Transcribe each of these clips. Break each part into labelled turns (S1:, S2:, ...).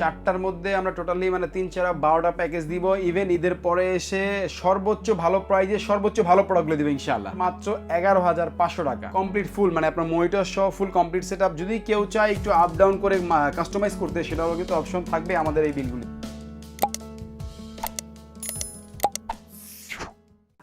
S1: চারটার মধ্যে আমরা টোটালি মানে তিন চার, বারোটা প্যাকেজ দিব। ইভেন ঈদের পরে এসে সর্বোচ্চ ভালো প্রাইজে সর্বোচ্চ ভালো প্রোডাক্টগুলো দিব ইনশাল্লাহ মাত্র এগারো হাজার পাঁচশো টাকা। কমপ্লিট ফুল মানে আপনার মনিটর সহ ফুল কমপ্লিট সেট যদি কেউ চায় একটু আপ ডাউন করে কাস্টমাইজ করতে সেটাও কিন্তু অপশন থাকবে আমাদের এই বিলগুলি।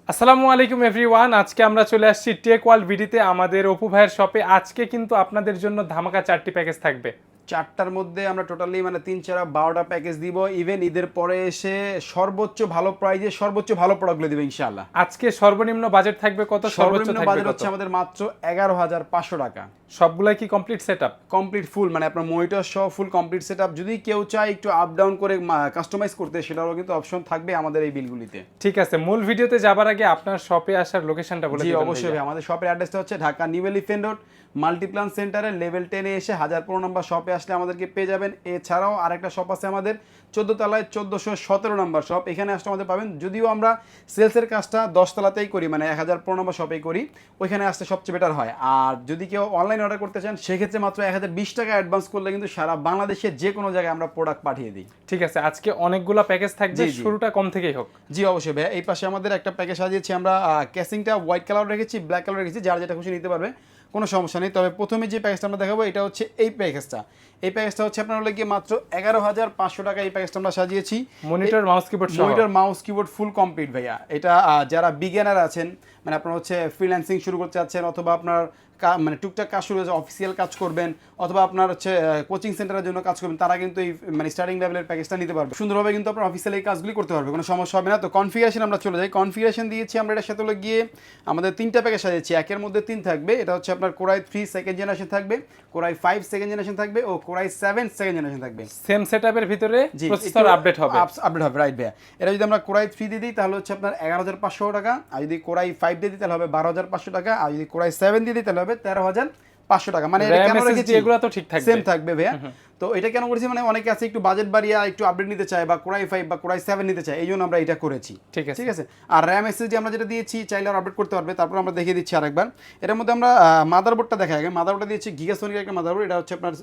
S2: আসসালামু আলাইকুম এভরিওয়ান আজকে আমরা চলে আসছি টেক ওয়ার্ল্ড ভিডিতে আমাদের অপু ভাইয়ের শপে আজকে কিন্তু আপনাদের জন্য ধামাকা চারটি প্যাকেজ থাকবে।
S1: চারটার মধ্যে আমরা টোটালি মানে তিন চার বারোটা প্যাকেজ দিব। ইভেন ঈদের পরে এসে সর্বোচ্চ ভালো প্রাইজে সর্বোচ্চ ভালো প্রোডাক্টগুলো দিব ইনশাল্লাহ
S2: আজকে সর্বনিম্ন বাজেট থাকবে কত? সর্বোচ্চ
S1: সর্বনিম্ন বাজেট হচ্ছে আমাদের মাত্র এগারো হাজার পাঁচশো টাকা।
S2: সবগুলাই কি complete set up
S1: complete full মানে আপনার মনিটর সহ ফুল কমপ্লিট সেট আপ যদি কেউ চায় একটু আপ ডাউন করে কাস্টমাইজ করতে সেটারও কিন্তু অপশন থাকবে আমাদের এই বিলগুলিতে।
S2: ঠিক আছে মূল ভিডিওতে যাবার আগে আপনার শপে আসার লোকেশনটা বলে
S1: জি অবশ্যই আমাদের শপের অ্যাড্রেসটা হচ্ছে Dhaka new elephant road Multiplan সেন্টারে লেভেল টেনে এসে হাজার পনেরো নম্বর শপে আসলে আমাদেরকে পেয়ে যাবেন। এছাড়াও আরেকটা শপ আছে আমাদের চোদ্দ তলায় চোদ্দোশো সতেরো নম্বর শপ এখানে আসলে আমাদের পাবেন যদিও আমরা সেলসের কাজটা দশতলাতেই করি মানে এক হাজার পনেরো নম্বর শপেই করি ওইখানে আসতে সবচেয়ে বেটার হয়। আর যদি কেউ অনলাইন অর্ডার করতে চান সেক্ষেত্রে মাত্র এক হাজার বিশ টাকা অ্যাডভান্স করলে কিন্তু সারা বাংলাদেশের যে কোনো জায়গায় আমরা প্রোডাক্ট পাঠিয়ে দিই।
S2: ঠিক আছে আজকে অনেকগুলা প্যাকেজ থাকবে। শুরুটা কম থেকেই হোক।
S1: জি অবশ্যই ভাই এই পাশে আমাদের একটা প্যাকেজ সাজিয়েছি আমরা ক্যাসিংটা হোয়াইট কালার রেখেছি ব্ল্যাক কালার রেখেছি যার যেটা খুশি নিতে পারবে। কোনো সমস্যা নেই। তবে প্রথমে যে প্যাকেজটা আমরা দেখাবো এটা হচ্ছে এই প্যাকেজটা। এই প্যাকেজটা হচ্ছে আপনার হলে গিয়ে মাত্র এগারো হাজার পাঁচশো টাকা এই প্যাকেজটা আমরা সাজিয়েছি।
S2: Monitor mouse keyboard
S1: monitor mouse keyboard full complete ভাইয়া। এটা যারা বিজ্ঞানার আছেন মানে আপনার হচ্ছে ফ্রিল্যান্সিং শুরু করতে চাচ্ছেন অথবা আপনার মানে টুকটাক কাজ শুরু হয়েছে অফিসিয়াল কাজ করবেন অথবা আপনার হচ্ছে কোচিং সেন্টারের জন্য কাজ করবেন তারা কিন্তু এই মানে স্টার্টিং লেভেলের প্যাকেজটা নিতে পারবে। সুন্দরভাবে কিন্তু আপনার অফিসিয়াল এই কাজগুলি করতে পারবে কোনো সমস্যা হবে না। তো কনফিগারেশন আমরা চলে যাই। কনফিগারেশন দিয়েছি আমরা এটার সাথে গিয়ে আমাদের তিনটা প্যাকেজ সাজিয়েছি একের মধ্যে তিন থাকবে এটা হচ্ছে আপনার core i three second generation থাকবে core i five second generation থাকবে ও core i seven second generation থাকবে।
S2: সেম সেটআপের ভিতরে
S1: জি
S2: প্রসেসর আপডেট হবে।
S1: আপডেট হবে রাইট ভাইয়া। এটা যদি আমরা কোরাই থ্রি দিয়ে দিই তাহলে হচ্ছে আপনার এগারো হাজার পাঁচশো টাকা। আর যদি কোরাই ফাইভ দিয়ে দিই তাহলে হবে বারো হাজার পাঁচশো টাকা। আর যদি কোরাই সেভেন দিয়ে দিই তাহলে হবে তেরো হাজার পাঁচশো টাকা। মানে
S2: এগুলো তো ঠিক থাকবে।
S1: সেম থাকবে ভাইয়া। তো এটা কেন করেছি? মানে অনেকে আছে একটু বাজেট বাড়িয়ে একটু আপডেট নিতে চায় বা কোরাই ফাইভ বা কোরাই সেভেন নিতে চায় এই জন্য আমরা এটা করেছি।
S2: ঠিক আছে।
S1: ঠিক আছে? আর র্যাম এসএসডি আমরা যেটা দিয়েছি চাইলে আর আপডেট করতে পারবে তারপর আমরা দেখিয়ে দিচ্ছি আরেকবার। এটার মধ্যে আমরা মাদারবোর্ডটা দেখা আগে। মাদারবোর্ডটা দিয়েছি গিগাসোনিক একটা মাদারবোর্ড এটা হচ্ছে আপনার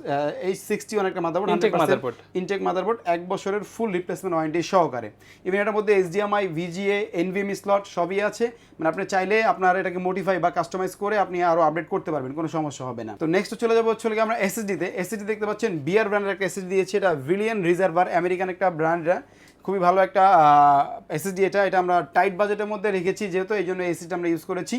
S1: এইচ সিক্সটি ওয়ান একটা motherboard
S2: Intake motherboard।
S1: Intake motherboard এক বছরের ফুল রিপ্লেসমেন্ট ওয়ারেন্টি সহকারে। ইভেন এটার মধ্যে এইচডিএমআই ভিজিএ এনভিএম স্লট সবই আছে। মানে আপনি চাইলে আপনার এটাকে মডিফাই বা কাস্টমাইজ করে আপনি আরও আপডেট করতে পারবেন কোনো সমস্যা হবে না। তো নেক্সট চলে যাব হচ্ছে আমরা এসএসডিতে এসএসডি দেখতে পাচ্ছেন বিয়ার ব্র্যান্ডের একটা এসএসডি দিয়েছি, এটা ভিলিয়ান রিজার্ভার আমেরিকান একটা ব্র্যান্ডরা খুবই ভালো একটা এসএসডি এটা। এটা আমরা টাইট বাজেটের মধ্যে রেখেছি, যেহেতু এই জন্য এসিটা আমরা ইউজ করেছি।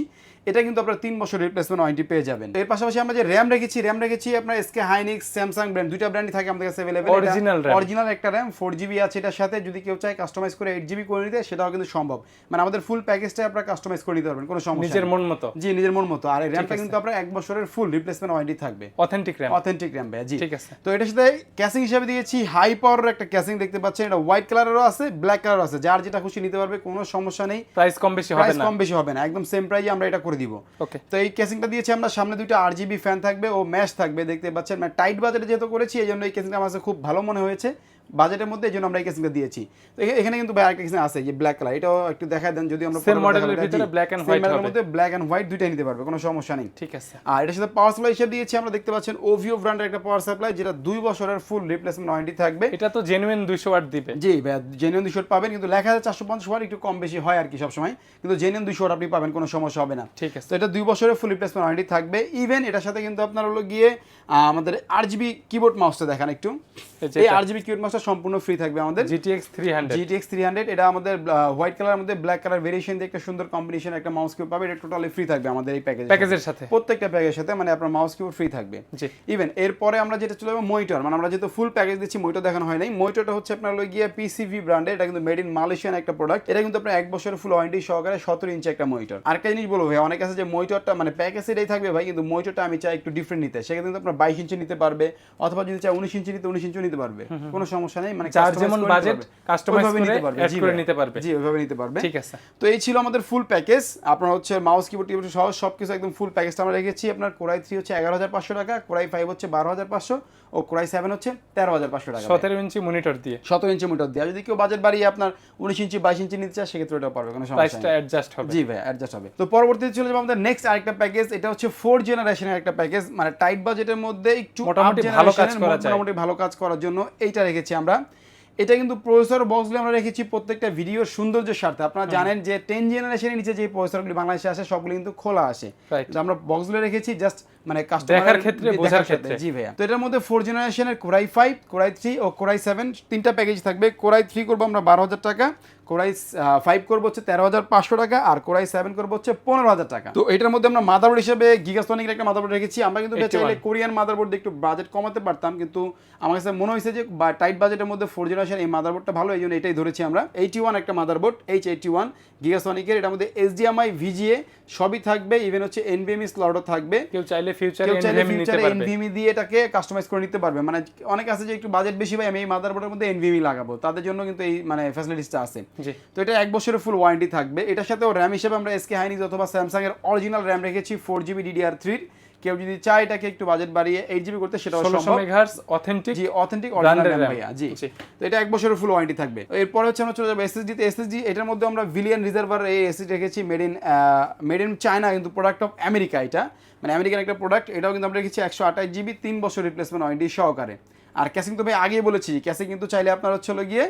S1: এটা কিন্তু আপনার তিন বছর রিপ্লেসমেন্ট ওয়ারেন্টি পেয়ে যাবেন। এর পাশাপাশি আমরা যে র্যাম রেখেছি র্যাম রেখেছি আপনার এসকে হাইনিক্স স্যামসাং ব্র্যান্ড দুইটা ব্র্যান্ডই থাকে আমাদের কাছে অ্যাভেলেবেল
S2: RAM।
S1: অরিজিনাল একটা র্যাম ফোর জিবি আছে এটার সাথে। যদি কেউ চায় কাস্টমাইজ করে এইট জিবি করে নিতে সেটাও কিন্তু সম্ভব। মানে আমাদের ফুল প্যাকেজটা আপনারা কাস্টমাইজ করে নিতে পারবেন কোনো সমস্যা
S2: নিজের মন মতো।
S1: জি নিজের মন মতো। আর এই র্যামটা কিন্তু আপনার এক বছরের ফুল রিপ্লেসমেন্ট ওয়ারেন্টি থাকবে।
S2: অথেন্টিক র্যাম
S1: অথেন্টিক র্যাম ভাই জি।
S2: ঠিক আছে।
S1: তো এটার সাথে ক্যাসিং হিসেবে দিয়েছি হাই পাওয়ার একটা ক্যাসিং দেখতে পাচ্ছেন। এটা হোয়াইট কালারেরও আছে ব্ল্যাক কালারও আছে। যার যেটা খুশি নিতে পারবে কোনো সমস্যা নেই।
S2: প্রাইস কম বেশি হবে না।
S1: প্রাইস কম বেশি হবে না। একদম সেম প্রাইজে আমরা এটা করে দিব।
S2: ওকে
S1: তো এই কেসিংটা দিয়েছি আমরা সামনে দুইটা আর জিবি ফ্যান থাকবে ও ম্যাশ থাকবে দেখতে পাচ্ছেন? মানে টাইট বাজেটে যেহেতু করেছি এই জন্য এই কেসিংটা আমার কাছে খুব ভালো মনে হয়েছে। বাজেটের মধ্যে এই জন্য আমরা এই কেসিংটা দিয়েছি। তো এখানে কিন্তু ভাই আরেকটা কেসিং আছে যে ব্ল্যাক কালার এটাও একটু দেখা দেন যদি আমরা
S2: এর
S1: দেখাবো,
S2: ভিতরে white
S1: model এর
S2: হবে।
S1: মধ্যে ব্ল্যাক এন্ড হোয়াইট দুইটাই নিতে পারবে কোনো সমস্যা নেই।
S2: ঠিক আছে।
S1: আর এটার সাথে পাওয়ার সাপ্লাই হিসেবে দিয়েছি আমরা দেখতে পাচ্ছেন ওভিও ব্র্যান্ডের একটা পাওয়ার সাপ্লাই যেটা দুই বছরের ফুল রিপ্লেসমেন্ট ওয়ারেন্টি থাকবে।
S2: এটা তো জেনুইন দুইশো ওয়াট দিবে।
S1: জি ভাই জেনুইন দুশো পাবেন কিন্তু লেখা আছে চারশো পঞ্চাশ ওয়াট একটু কম বেশি হয় আর কি সবসময়। কিন্তু জেনুইন দুশো ওয়াট আপনি পাবেন কোনো সমস্যা হবে না।
S2: ঠিক আছে।
S1: তো এটা দুই বছরের ফুল রিপ্লেসমেন্ট ওয়ারেন্টি থাকবে। ইভেন এটার সাথে কিন্তু আপনার হলো গিয়ে আমাদের আর জিবি কিবোর্ড মাউসটা দেখান একটু।
S2: এই যে
S1: এই
S2: এটা।
S1: জিবি সম্পূর্ণ ফ্রি থাকবে আমাদের।
S2: GTX 300
S1: জিটিএক্স থ্রি হান্ড্রেড এটা আমাদের হোয়াইট কালারের মধ্যে ব্ল্যাক কালার ভেরিয়েশন দিয়ে একটা সুন্দর কম্বিনেশন একটা মাউস কিউব পাবে এটা টোটালি ফ্রি থাকবে আমাদের এই প্যাকেজ
S2: প্যাকেজের সাথে।
S1: প্রত্যেকটা প্যাকেজের সাথে মানে আপনার মাউস কিবোর্ড ফ্রি থাকবে।
S2: জি।
S1: ইভেন এরপরে আমরা যেটা চলে যাব মনিটর মানে আমরা যেহেতু ফুল প্যাকেজ দিচ্ছি মনিটর দেখানো হয় নাই। মনিটরটা হচ্ছে আপনার হলো গিয়ে পিসিভি ব্র্যান্ডের এটা কিন্তু মেড ইন মালয়েশিয়ান একটা প্রোডাক্ট এটা কিন্তু আপনার এক বছরের ফুল ওয়ারেন্টি সহকারে সতেরো ইঞ্চি একটা মনিটর আর আরেকটা জিনিস বলব ভাই অনেক আছে যে মনিটরটা মানে প্যাকেজ এটাই থাকবে ভাই কিন্তু মনিটরটা আমি চাই একটু ডিফারেন্ট নিতে। সেক্ষেত্রে কিন্তু আপনার বাইশ ইঞ্চি নিতে পারবে অথবা যদি চাই উনিশ ইঞ্চি নিতে উনিশ ইঞ্চি নিতে পারবে। কোনো সমস্যা নেই মানে
S2: যার যেমন বাজেট কাস্টমাইজ করে
S1: নিতে পারবে,
S2: অ্যাড করে নিতে পারবে।
S1: জি ওইভাবে নিতে পারবে।
S2: ঠিক আছে।
S1: তো এই ছিল আমাদের ফুল প্যাকেজ আপনার হচ্ছে মাউস কিবোর্ড টিবোর্ড সহ সব কিছু একদম ফুল প্যাকেজটা আমরা রেখেছি। আপনার কোরাই থ্রি হচ্ছে এগারো হাজার পাঁচশো টাকা কোরাই ফাইভ হচ্ছে বারো হাজার পাঁচশো ও কোরাই সেভেন হচ্ছে তেরো হাজার পাঁচশো টাকা।
S2: সতেরো ইঞ্চি মনিটর দিয়ে।
S1: সতেরো ইঞ্চি মিটার দেওয়া যদি কেউ বাজেট বাড়িয়ে আপনার উনিশ ইঞ্চি বাইশ ইঞ্চি নিতে চায় সেক্ষেত্রে ওটা পারবে কোনো সমস্যা
S2: অ্যাডজাস্ট হবে।
S1: জি ভাই অ্যাডজাস্ট হবে। তো পরবর্তীতে চলে যাব আমাদের নেক্সট আরেকটা প্যাকেজ এটা হচ্ছে ফোর জেনারেশনের একটা প্যাকেজ মানে টাইট বাজেটের মধ্যে একটু
S2: মোটামুটি ভালো কাজ করা
S1: মোটামুটি ভালো কাজ করার জন্য এইটা রেখেছি আমরা। এটা কিন্তু প্রসেসর বক্সগুলো আমরা রেখেছি প্রত্যেকটা ভিডিও সৌন্দর্যের স্বার্থে। আপনারা জানেন যে টেন জেনারেশনের নিচে যে প্রসেসরগুলি বাংলাদেশে আসে সবগুলো কিন্তু খোলা আসে। আমরা বক্সগুলো রেখেছি জাস্ট মানে
S2: কাস্টমারের
S1: কাস্টমার
S2: ক্ষেত্রে, বোঝার ক্ষেত্রে।
S1: জি ভাইয়া। তো এটার মধ্যে ফোর জেনারেশনের core i five core i three O core i seven তিনটা প্যাকেজ থাকবে। কোরাই থ্রি করব আমরা বারো হাজার টাকা। কোরাই ফাইভ করব হচ্ছে তেরো হাজার পাঁচশো টাকা আর কোরাই সেভেন করব হচ্ছে পনেরো হাজার টাকা। তো এটার মধ্যে আমরা মাদারবোর্ড হিসেবে গিগাসনিকের একটা মাদারবোর্ড রেখেছি। আমরা কিন্তু চাইলে কোরিয়ান মাদারবোর্ড একটু বাজেট কমাতে পারতাম কিন্তু আমার কাছে মনে হয়েছে যে টাইট বাজেটের মধ্যে ফোর জেনারেশন এই মাদারবোর্ডটা ভালো এই জন্য এটাই ধরেছি আমরা। এইটি ওয়ান একটা মাদারবোর্ড এইচ এইটি ওয়ান গিগাসনিকের এটার মধ্যে এইচডিএমআই ভিজিএ সবই থাকবে ইভেন হচ্ছে এনবিএমই স্লটও থাকবে।
S2: কেউ চাইলে ফিউচারে
S1: কেউ চাইলে
S2: এনভিএম নিতে
S1: ফিউচারে
S2: পারবে।
S1: এনভিএমি দিয়ে এটাকে কাস্টমাইজ করে নিতে পারবে। মানে অনেক আছে যে একটু বাজেট বেশি ভাই আমি এই মাদারবোর্ডের মধ্যে এনভিএমি লাগাবো। তাদের জন্য কিন্তু এই মানে ফ্যাসিলিটিসটা আছে। তো এটা এক বছরের ফুল ওয়ারেন্টি থাকবে। এটার সাথে র্যাম হিসেবে আমরা এসকে হাইনিজ অথবা স্যামসাং এর অরিজিনাল র্যাম রেখেছি ফোর জিবি ডিডিআর থ্রির কেউ যদি চায় এটাকে একটু বাজেট বাড়িয়ে এইট জিবি করতে সেটাও সম্ভব।
S2: অথেন্টিক
S1: জি অথেন্টিক অরিজিনাল ভাইয়া জি। তো এটা এক বছরের ফুল ওয়ারেন্টি থাকবে। এরপরে হচ্ছে আমরা চলে যাব এসএসডি তে। এসএসডি এটার মধ্যে আমরা ভিলিয়ান রিজার্ভার এই এসএসডি রেখেছি made in made in China কিন্তু প্রোডাক্ট অফ আমেরিকা এটা। মানে আমেরিকান একটা প্রোডাক্ট এটাও কিন্তু আমরা রেখেছি একশো আঠাশ জিবি তিন বছর রিপ্লেসমেন্ট ওয়ারেন্টি সহকারে। আর ক্যাসিং তো ভাই আগেই বলেছি ক্যাসিং কিন্তু চাইলে আপনার হচ্ছে গিয়ে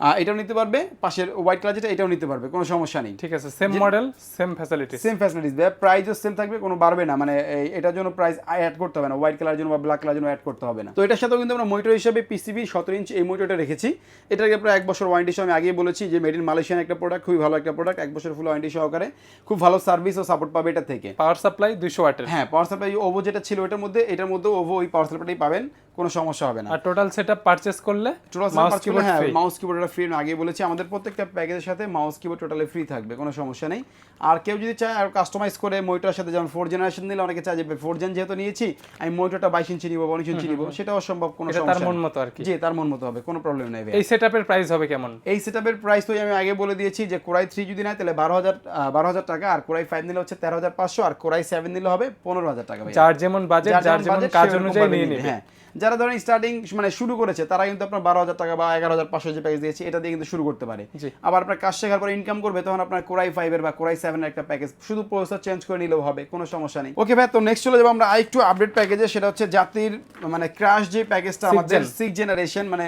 S1: এটাও নিতে পারবে পাশের হোয়াইট কালার যেটা এটাও নিতে পারবে কোনো সমস্যা নেই।
S2: ঠিক আছে same model same facilities
S1: same facilities প্রাইসও সেম থাকবে কোনো বাড়বে না মানে এটার জন্য প্রাইস অ্যাড করতে হবে না হোয়াইট কালার জন্য বা ব্ল্যাক কালার জন্য অ্যাড করতে হবে না। তো এটার সাথেও কিন্তু আমরা মনিটর হিসেবে পিসিবি সতেরো ইঞ্চ এই মনিটরটা রেখেছি। এটাকে প্রায় এক বছর ওয়ারেন্টি সহ আমি আগেই বলেছি যে মেড ইন মালয়েশিয়ান একটা প্রোডাক্ট খুবই ভালো একটা প্রোডাক্ট এক বছর ফুল ওয়ারেন্টি সহকারে খুব ভালো সার্ভিস ও সাপোর্ট পাবে এটা থেকে।
S2: পাওয়ার সাপ্লাই দুইশো ওয়াটের
S1: হ্যাঁ পাওয়ার সাপ্লাই ওভো যেটা ছিল এটার মধ্যে এটার মধ্যে ওভো ওই পাওয়ার সাপ্লাইটাই পাবেন। কোনো সমস্যা হবে না।
S2: আর টোটাল সেটআপ পারচেজ করলে
S1: টোটাল
S2: মাউস
S1: মাউস
S2: কিবোর্ড
S1: হ্যাঁ মাউস কিবোর্ডটা ফ্রি আগে বলেছি আমাদের প্রত্যেকটা প্যাকেজের সাথে মাউস কিবোর্ড টোটালি ফ্রি থাকবে কোনো সমস্যা নেই। আর কেউ যদি চায় আর কাস্টমাইজ করে মনিটরের সাথে যেমন ফোর জেনারেশন নিলে অনেকে চায় যে ফোর জেন যেহেতু নিয়েছি আমি মনিটরটা বাইশ ইঞ্চি নিবো উনিশ ইঞ্চি নিবো সেটাও সম্ভব কোনো
S2: এটা তার মন মতো আর কি।
S1: জি তার মন মতো হবে কোনো প্রবলেম নেই
S2: এই সেটআপের প্রাইস হবে কেমন?
S1: এই সেটআপের প্রাইস তো আমি আগে বলে দিয়েছি যে কোরাই থ্রি যদি নেয় তাহলে বারো হাজার বারো হাজার টাকা আর কোরাই ফাইভ নিলে হচ্ছে তেরো হাজার পাঁচশো আর কোরাই সেভেন নিলে হবে পনেরো হাজার টাকা
S2: যার যেমন বাজেট
S1: যার যেমন
S2: কাজ অনুযায়ী নিয়ে
S1: নেবে হ্যাঁ। যারা ধরেন স্টার্টিং মানে শুরু করেছে তারা কিন্তু আপনার বারো হাজার টাকা বা এগারো হাজার পাঁচশো যে প্যাকেজ দিয়েছে এটা দিয়ে কিন্তু শুরু করতে পারে। আবার আপনার কাজ শেখার পর ইনকাম করবে তখন আপনার কোরাই ফাইভের বা কোরাই সেভেনের একটা প্যাকেজ শুধু প্রসেসর চেঞ্জ করে নিলেও হবে কোনো সমস্যা নেই। ওকে ভাই তো নেক্সট চলে যাব আমরা আরেকটু আপডেট প্যাকেজে সেটা হচ্ছে জাতির মানে ক্রাশ যে প্যাকেজটা আমাদের সিক্স জেনারেশন মানে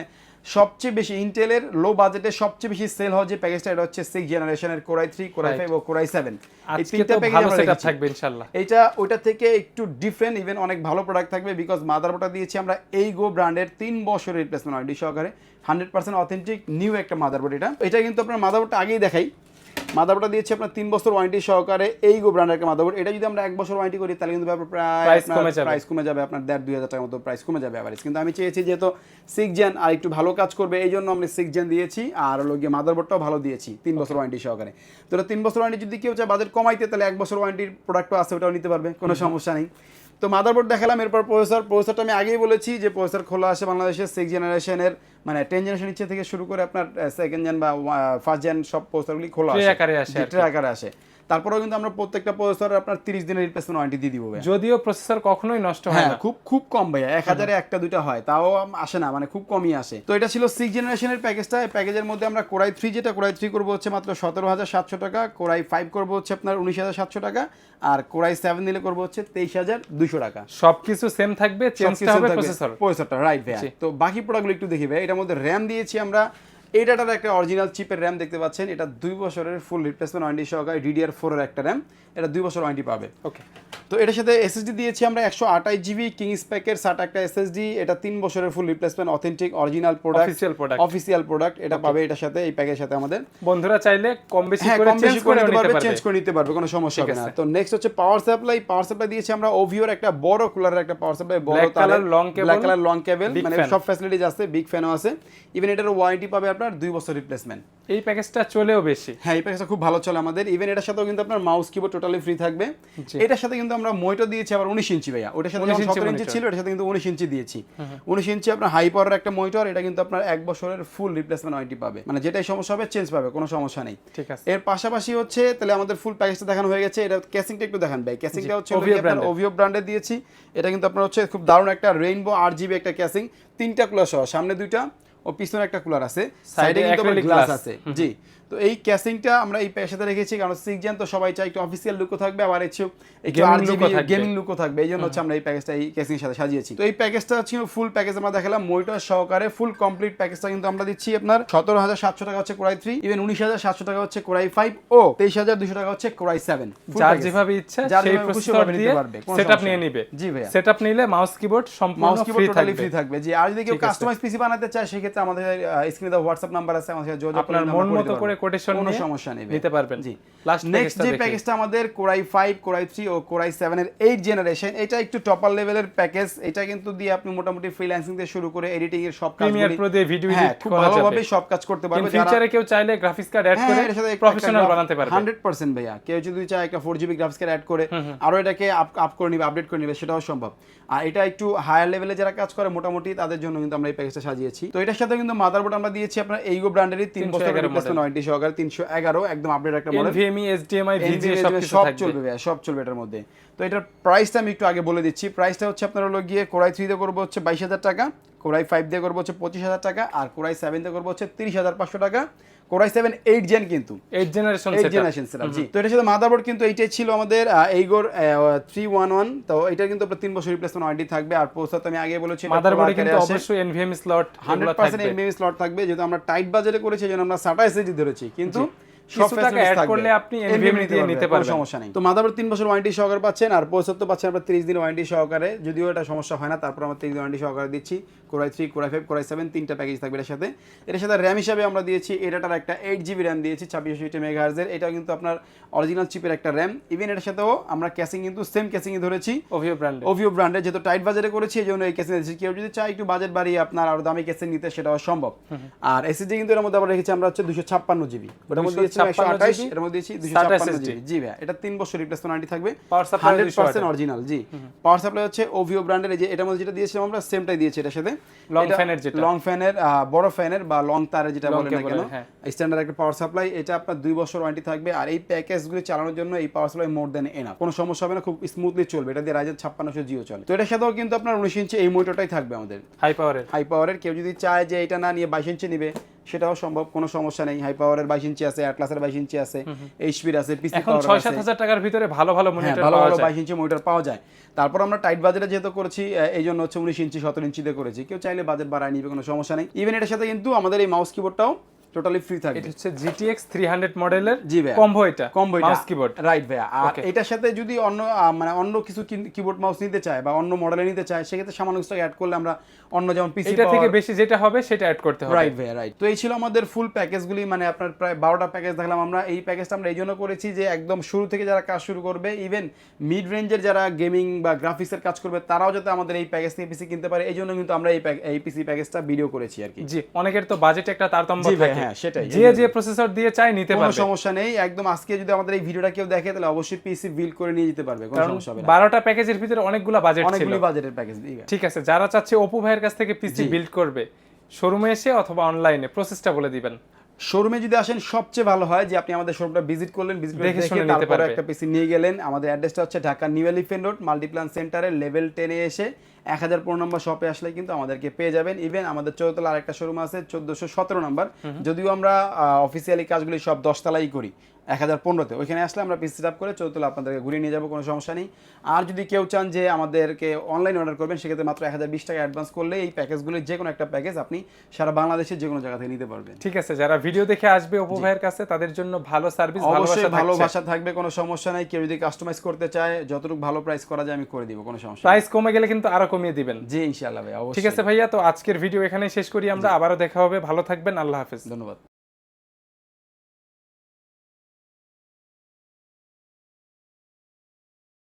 S1: সবচেয়ে বেশি ইন্টেলের লো বাজেটে সবচেয়ে বেশি সেল হয় যে প্যাকেজটা এটা হচ্ছে সিক্স জেনারেশনের core i three core i. Five O core i seven এই তিনটা প্যাকেজ
S2: ভালো
S1: আমরা
S2: সেটআপ থাকবে ইনশাআল্লাহ।
S1: এটা ওইটা থেকে একটু ডিফারেন্ট ইভেন অনেক ভালো প্রোডাক্ট থাকবে বিকজ মাদারবোর্ডটা দিয়েছি আমরা এই গো ব্র্যান্ডের তিন বছরের রিপ্লেসমেন্ট ওয়ারেন্টি সহকারে। হান্ড্রেড পার্সেন্ট অথেন্টিক নিউ একটা মাদারবোর্ড এটা। এটা কিন্তু আপনার মাদারবোর্ডটা আগেই দেখাই। মাদারবোর্ডটা দিয়েছি আপনার তিন বছর ওয়ারেন্টি সহকারে এই গো ব্র্যান্ডের মাদারবোর্ড। এটা যদি আমরা এক বছর ওয়ারেন্টি করি তাহলে কিন্তু প্রায়
S2: কমে যাবে।
S1: প্রাইস কমে যাবে আপনার দেড় দুই হাজার টাকার মতো প্রাইস কমে যাবে অ্যাভারেজ কিন্তু আমি চেয়েছি যেহেতু সিক্স জেন আর একটু ভালো কাজ করবে এই জন্য আমরা সিক্স জেন দিয়েছি আর হলো গিয়ে মাদারবোর্ডটাও ভালো দিয়েছি তিন বছর ওয়ারেন্টি সহকারে। তো তিন বছর ওয়ারেন্টি যদি কেউ চায় বাজেট কমাইতে তাহলে এক বছর ওয়ারেন্টির প্রোডাক্টও আছে ওটাও নিতে পারবে কোনো সমস্যা নেই। তো মাদারবোর্ড দেখালাম এরপর প্রসেসর প্রসেসরটা আমি আগেই বলেছি যে প্রসেসর খোলা আসে বাংলাদেশের সিক্স জেনারেশনের মানে টেন জেনারেশন ইচ্ছে থেকে শুরু করে আপনার সেকেন্ড জেন বা ফার্স্ট জেন সব প্রসেসরগুলি খোলা আসে
S2: আকারে আসে।
S1: তারপরেও কিন্তু আমরা প্রত্যেকটা প্রসেসর আপনার তিরিশ দিনের রিপ্লেসমেন্ট ওয়ারেন্টি দিয়ে দিব ভাই।
S2: যদিও প্রসেসর কখনোই নষ্ট হয়
S1: হ্যাঁ
S2: না।
S1: খুব খুব কম ভাইয়া। এক হাজারে একটা দুইটা হয় তাও আসে না মানে খুব কমই আসে। তো এটা ছিল সিক্স জেনারেশনের প্যাকেজটা এই প্যাকেজের মধ্যে আমরা কোরাই থ্রি যেটা কোরাই থ্রি করব হচ্ছে মাত্র সতেরো হাজার সাতশো টাকা কোরাই ফাইভ করব হচ্ছে আপনার উনিশ হাজার সাতশো টাকা আর কোরাই সেভেন নিলে করব হচ্ছে তেইশ হাজার দুশো টাকা।
S2: সবকিছু সেম থাকবে চেঞ্জটা হবে প্রসেসর
S1: প্রসেসরটা রাইট ভাইয়া। তো বাকি প্রোডাক্টগুলো একটু দেখি ভাই এটার মধ্যে র্যাম দিয়েছি আমরা এই ডাটার একটা অরিজিনাল চিপের র্যাম দেখতে পাচ্ছেন। এটা দুই বছরের ফুল রিপ্লেসমেন্ট ওয়ারেন্টি সহকারে ডিডিআর ফোরের একটা র্যাম এটা দুই বছর ওয়ান্টি পাবে।
S2: ওকে
S1: তো এটার সাথে এসএসডি দিয়েছি আমরা একশো আঠাশ জিবি কিংস প্যাকের সাত একটা এসএসডি এটা তিন বছরের full replacement authentic original product
S2: Official product.
S1: Official product এটা পাবে এটার সাথে এই প্যাকের সাথে আমাদের।
S2: বন্ধুরা চাইলে কম বেশি
S1: হ্যাঁ
S2: করে চেঞ্জ করে
S1: নিতে পারবে চেঞ্জ করে নিতে পারবে কোনো সমস্যা হবে না। তো নেক্সট হচ্ছে পাওয়ার সাপ্লাই পাওয়ার সাপ্লাই দিয়েছি আমরা ওভিওর একটা বড় কুলারের একটা পাওয়ার সাপ্লাই বড়
S2: colour long
S1: black colour long cable মানে সব ফ্যাসিলিটিজ আছে বিগ ফ্যানও আছে। ইভেন এটার ওয়ারেন্টি পাবে আপনার দুই বছর রিপ্লেসমেন্ট
S2: এই প্যাকেজটা চলেও বেশি।
S1: হ্যাঁ এই প্যাকেজটা খুব ভালো চলে আমাদের। ইভেন এটার সাথেও কিন্তু আপনার মাউস কিবোর্ড টোটালি ফ্রি থাকবে। এটার সাথে কিন্তু আমরা মইটা দিয়েছি আবার উনিশ ইঞ্চি ভাইয়া। ওটার সাথে
S2: 19 ইঞ্চি
S1: সতেরো ইঞ্চি ছিল এটার সাথে কিন্তু উনিশ ইঞ্চি দিয়েছি। উনিশ ইঞ্চি আপনার হাই পাওয়ার একটা মনিটর এটা কিন্তু আপনার এক বছরের ফুল রিপ্লেসমেন্ট ওয়ারেন্টি পাবে। মানে যেটাই সমস্যা হবে চেঞ্জ পাবে কোনো সমস্যা নেই।
S2: ঠিক আছে।
S1: এর পাশাপাশি হচ্ছে তাহলে আমাদের ফুল প্যাকেজটা দেখানো হয়ে গেছে। এটা ক্যাসিংটা একটু দেখান ভাই। ক্যাসিংটা হচ্ছে
S2: Ovio
S1: আপনার ওভিও ব্র্যান্ডের দিয়েছি। এটা কিন্তু আপনার হচ্ছে খুব দারুণ একটা রেইনবো আট জিবি একটা ক্যাসিং তিনটা কুলার সহ সামনে দুইটা ও পিছনে একটা কুলার আছে। সাইডে কিন্তু গ্লাস আছে। জি। তো এই ক্যাসিংটা আমরা এই সাথে রেখেছি কারণ সিক্স জেন তো সবাই চাই একটু অফিসিয়াল লুকও থাকবে আবার একটু। গেমিং লুকও থাকবে এই জন্য হচ্ছে আমরা এই প্যাকেজটা এই ক্যাসিং এর সাথে সাজিয়েছি তো এই প্যাকেজটা ছিল ফুল প্যাকেজ আমরা দেখালাম মনিটর সহকারে ফুল কমপ্লিট প্যাকেজটা কিন্তু আমরা দিচ্ছি আপনার সতেরো হাজার সাতশো টাকা হচ্ছে কোরাই থ্রি ইভেন উনিশ হাজার সাতশো টাকা হচ্ছে কোরাই ফাইভ ও তেইশ হাজার দুশো টাকা হচ্ছে কোরাই সেভেন
S2: যার যেভাবে ইচ্ছা সেই
S1: খুশি
S2: প্রসেসর
S1: নিতে পারবে,
S2: সেটআপ নিয়ে। নিবে
S1: জি ভাইয়া।
S2: সেটআপ নিলে মাউস কিবোর্ড সম্পূর্ণ
S1: মাউস কিবোর্ড টোটালি ফ্রি থাকবে জি আর যদি কেউ কাস্টমাইজ পিসি বানাতে চায় সেক্ষেত্রে আমাদের স্ক্রিনে দেওয়া হোয়াটসঅ্যাপ নাম্বার আছে আমাদের যোগাযোগ
S2: আপনার মন মতো করে। কোটেশন
S1: কোনো সমস্যা নেই
S2: নিতে পারবেন।
S1: জি। নেক্সট যে প্যাকেজটা আমাদের core i five core i three O core i eight generation এটা একটু টপার লেভেলের প্যাকেজ এটা কিন্তু দিয়ে আপনি মোটামুটি ফ্রিল্যান্সিং থেকে শুরু করে এডিটিং এর সব কাজ
S2: ভিডিও
S1: হ্যাঁ
S2: এডিট
S1: খুব ভালোভাবে সব কাজ করতে পারবে
S2: কেউ চাইলে গ্রাফিক্স কার্ড অ্যাড করে প্রফেশনাল বানাতে পারবে।
S1: হান্ড্রেড পার্সেন্ট ভাইয়া। কেউ যদি চায় একটা four GB graphics card add করে আরও এটাকে আপ করে নিবে আপডেট করে নিবে সেটাও সম্ভব। আর এটা একটু হায়ার লেভেলে যারা কাজ করে মোটামুটি তাদের জন্য কিন্তু আমরা এই প্যাকেজটা সাজিয়েছি। তো এটার সাথে কিন্তু মাদারবোর্ড আমরা দিয়েছি আপনার এইগো ব্র্যান্ডেরই তিন বছর
S2: 311
S1: রিপ্লেসমেন্ট ওয়ারেন্টি সহকারে তিনশো এগারো একদম আপডেট একটা মডেল ভিএমই
S2: এসডিএমআই
S1: সব চলবে ভাইয়া, সব চলবে এটার মধ্যে। তো এটার প্রাইসটা আমি একটু আগে বলে দিচ্ছি। প্রাইসটা হচ্ছে আপনার হলো গিয়ে কোরাই থ্রি দিয়ে করব হচ্ছে বাইশ হাজার টাকা কোরাই ফাইভ দিয়ে করব হচ্ছে পঁচিশ হাজার টাকা আর কোরাই সেভেন দিয়ে করব হচ্ছে তিরিশ হাজার পাঁচশো টাকা। Core i seven eight gen কিন্তু।
S2: Eight generation
S1: eight generation setup জি। তো এটার সাথে মাদারবোর্ড কিন্তু এইটাই ছিল আমাদের এইগোর থ্রি ওয়ান ওয়ান তো এটা কিন্তু আপনার তিন বছর রিপ্লেসমেন্ট ওয়ারেন্টি থাকবে। আর প্রস্তাব তো আমি আগে বলেছি
S2: মাদারবোর্ডে কিন্তু। অবশ্যই NVMe slot
S1: hundred percent NVMe slot থাকবে যেহেতু আমরা টাইট বাজারে করেছি যেন আমরা সাটা এসএসডি ধরেছি। কিন্তু
S2: কিছু টাকা
S1: facilities
S2: করলে আপনি
S1: NVMe
S2: NVMe দিয়ে নিতে পারবেন।
S1: সমস্যা নেই। তো মাদারবোর্ড তিন বছর ওয়ারেন্টি সহকারে পাচ্ছেন আর প্রসেসর তো পাচ্ছেন আপনার তিরিশ দিন ওয়ারেন্টি সহকারে। যদিও এটা সমস্যা হয় না তারপর আমরা তিরিশ দিন ওয়ারেন্টি সহকারে দিচ্ছি। Core i three core i five core i seven তিনটা প্যাকেজ থাকবে এর সাথে। এর সাথে র্যাম হিসাবে আমরা দিয়েছি এটার একটা এইট জিবি দিয়েছি ছাব্বিশ এইটি মেগাহার্জের এটা কিন্তু আপনার অরিজিনাল চিপের একটা র্যাম ইভেন এটার সাথেও আমরা ক্যাসিং কিন্তু সেম ক্যাসিংয়ে ধরেছি।
S2: ওভিও ব্র্যান্ডে
S1: ওভিও ব্র্যান্ডের যেহেতু টাইট বাজারে করেছি এই জন্য এই কেসে দিয়েছি। কেউ যদি চায় একটু বাজেট বাড়িয়ে আপনার আরও দামি কেসে নিতে সেটাও সম্ভব। আর এসএসডি কিন্তু এর মধ্যে আমরা রেখেছি আমরা হচ্ছে দুশো ছাপ্পান্ন জিবি ওটার মধ্যে দিয়েছি একশো
S2: 256
S1: আঠাশ
S2: GB,
S1: এর মধ্যে দিয়েছি দুশো
S2: 60
S1: ছাপ্পান্ন
S2: SSD
S1: জিবি জি ভাই এটা তিন বছর রিপ্লেসমেন্ট ওয়ারেন্টি থাকবে।
S2: Power supply
S1: হান্ড্রেড
S2: 200
S1: অরিজিনাল জি। পাওয়ার সাপ্লাই হচ্ছে ওভিও ব্র্যান্ডের এই যে এটার মধ্যে যেটা দিয়েছিলাম আমরা সেমটাই দিয়েছি এটার সাথে।
S2: Long fan যেটা।
S1: লং ফ্যানের বড় ফ্যানের বা লং তারের যেটা
S2: Long
S1: না কেন
S2: হ্যাঁ।
S1: স্ট্যান্ডার্ড একটা পাওয়ার সাপ্লাই এটা আপনার দুই বছর ওয়ারেন্টি থাকবে। আর এই প্যাকেজগুলো চালানোর জন্য এই পাওয়ার সাপ্লাই মোর দেন এনাফ কোনো সমস্যা হবে না খুব স্মুথলি চলবে। এটা দিয়ে জিও চলে। তো এটার সাথেও কিন্তু আপনার উনিশ ইঞ্চি এই মোটরটাই থাকবে আমাদের।
S2: হাই পাওয়ারের
S1: হাই পাওয়ারের কেউ যদি চায় যে এটা না নিয়ে বাইশ ইঞ্চি নিবে সেটাও সম্ভব কোনো সমস্যা নেই। হাই পাওয়ারের বাইশ ইঞ্চি আছে অ্যাটলাসের বাইশ ইঞ্চি আছে এইচপির আছে পিসি
S2: এখন ছয় সাত হাজার টাকার ভিতরে ভালো ভালো
S1: হ্যাঁ
S2: মনিটর
S1: ভালো ভালো বাইশ ইঞ্চি মনিটর পাওয়া যায়। তারপর আমরা টাইট বাজেটে যেহেতু করেছি এই জন্য হচ্ছে উনিশ ইঞ্চি সতেরো ইঞ্চিতে করেছি। কেউ চাইলে বাজেট বাড়ায় নিবে কোনো সমস্যা নেই। ইভেন এটার সাথে কিন্তু আমাদের এই মাউস কিবোর্ডটাও টোটালি ফ্রি থাকবে।
S2: এটা হচ্ছে থ্রি হান্ড্রেড মডেলের
S1: জি ভাইয়া।
S2: কম্বো এটা
S1: কম্বো
S2: মাউস কিবোর্ড
S1: রাইট ভাইয়া। আর এটার সাথে যদি অন্য মানে অন্য কিছু কিবোর্ড মাউস নিতে চায় বা অন্য মডেলে নিতে চায় সেক্ষেত্রে সামান্য কিছু অ্যাড করলে আমরা অন্য যেমন পিসি
S2: এটা থেকে বেশি যেটা হবে সেটা অ্যাড করতে হবে।
S1: রাইট ভাইয়া রাইট তো এই ছিল আমাদের ফুল প্যাকেজগুলি মানে আপনার প্রায় বারোটা প্যাকেজ দেখলাম আমরা। এই প্যাকেজটা আমরা এই জন্য করেছি যে একদম শুরু থেকে যারা কাজ শুরু করবে ইভেন মিড রেঞ্জের যারা গেমিং বা গ্রাফিক্সের কাজ করবে তারাও যাতে আমাদের এই প্যাকেজ থেকে পিসি কিনতে পারে। এই জন্য কিন্তু আমরা এই এই পিসি প্যাকেজটা ভিডিও করেছি আর কি।
S2: জি অনেকের তো বাজেট একটা তারতম্য থাকে।
S1: হ্যাঁ, সেটাই।
S2: যে যে প্রসেসর দিয়ে চাই নিতে
S1: কোনো সমস্যা নেই একদম আজকে যদি আমাদের এই ভিডিওটা কেউ দেখে তাহলে অবশ্যই পিসি বিল্ড করে নিয়ে যেতে পারবে কোনো সমস্যা হবে না।
S2: বারোটা প্যাকেজের ভিতরে অনেকগুলো বাজেট ছিল।
S1: অনেকগুলি বাজেটের প্যাকেজ
S2: ঠিক আছে যারা চাচ্ছে অপু ভাইয়ের কাছ থেকে পিসি বিল্ড করবে শোরুমে এসে অথবা অনলাইনে প্রসেসটা বলে দিবেন।
S1: শোরুমে যদি আসেন সবচেয়ে ভালো হয় যে আপনি আমাদের শোরুমটা ভিজিট করলেন ভিজিট করে
S2: দেখে
S1: তারপরে একটা পিসি নিয়ে গেলেন। আমাদের অ্যাড্রেসটা হচ্ছে Dhaka new elephant road Multiplan সেন্টারের লেভেল টেনে এসে এক হাজার পনেরো নম্বর শপে আসলে কিন্তু আমাদেরকে পেয়ে যাবেন। ইভেন আমাদের চৌতলা আরেকটা শোরুম আছে চোদ্দোশো সতেরো নম্বর। যদিও আমরা অফিসিয়ালি কাজগুলি সব দশতলাই করি এক হাজার পনেরোতে। ওইখানে আসলে আমরা পিসি আপ করে চৌতলা আপনাদেরকে ঘুরিয়ে নিয়ে যাব কোনো সমস্যা নেই। আর যদি কেউ চান যে আমাদেরকে অনলাইন অর্ডার করবেন সেক্ষেত্রে মাত্র এক হাজার বিশ টাকা অ্যাডভান্স করলে এই প্যাকেজগুলির যে কোনো একটা প্যাকেজ আপনি সারা বাংলাদেশের যে কোনো জায়গা থেকে নিতে পারবেন।
S2: ঠিক আছে যারা ভিডিও দেখে আসবে অপু ভাইয়ের কাছে তাদের জন্য ভালো সার্ভিস
S1: অবশ্যই ভালো ভাষা থাকবে কোনো সমস্যা নাই। কেউ যদি কাস্টমাইজ করতে চায় যতটুকু ভালো প্রাইস করা যায় আমি করে দিব কোনো সমস্যা
S2: প্রাইস কমে গেলে কিন্তু আরও কমিয়ে দিবেন।
S1: জি ইনশাআল্লাহ ভাই
S2: ঠিক আছে ভাইয়া তো আজকের ভিডিও এখানে শেষ করি। আমরা আবারও দেখা হবে। ভালো থাকবেন। আল্লাহ হাফেজ।
S1: ধন্যবাদ।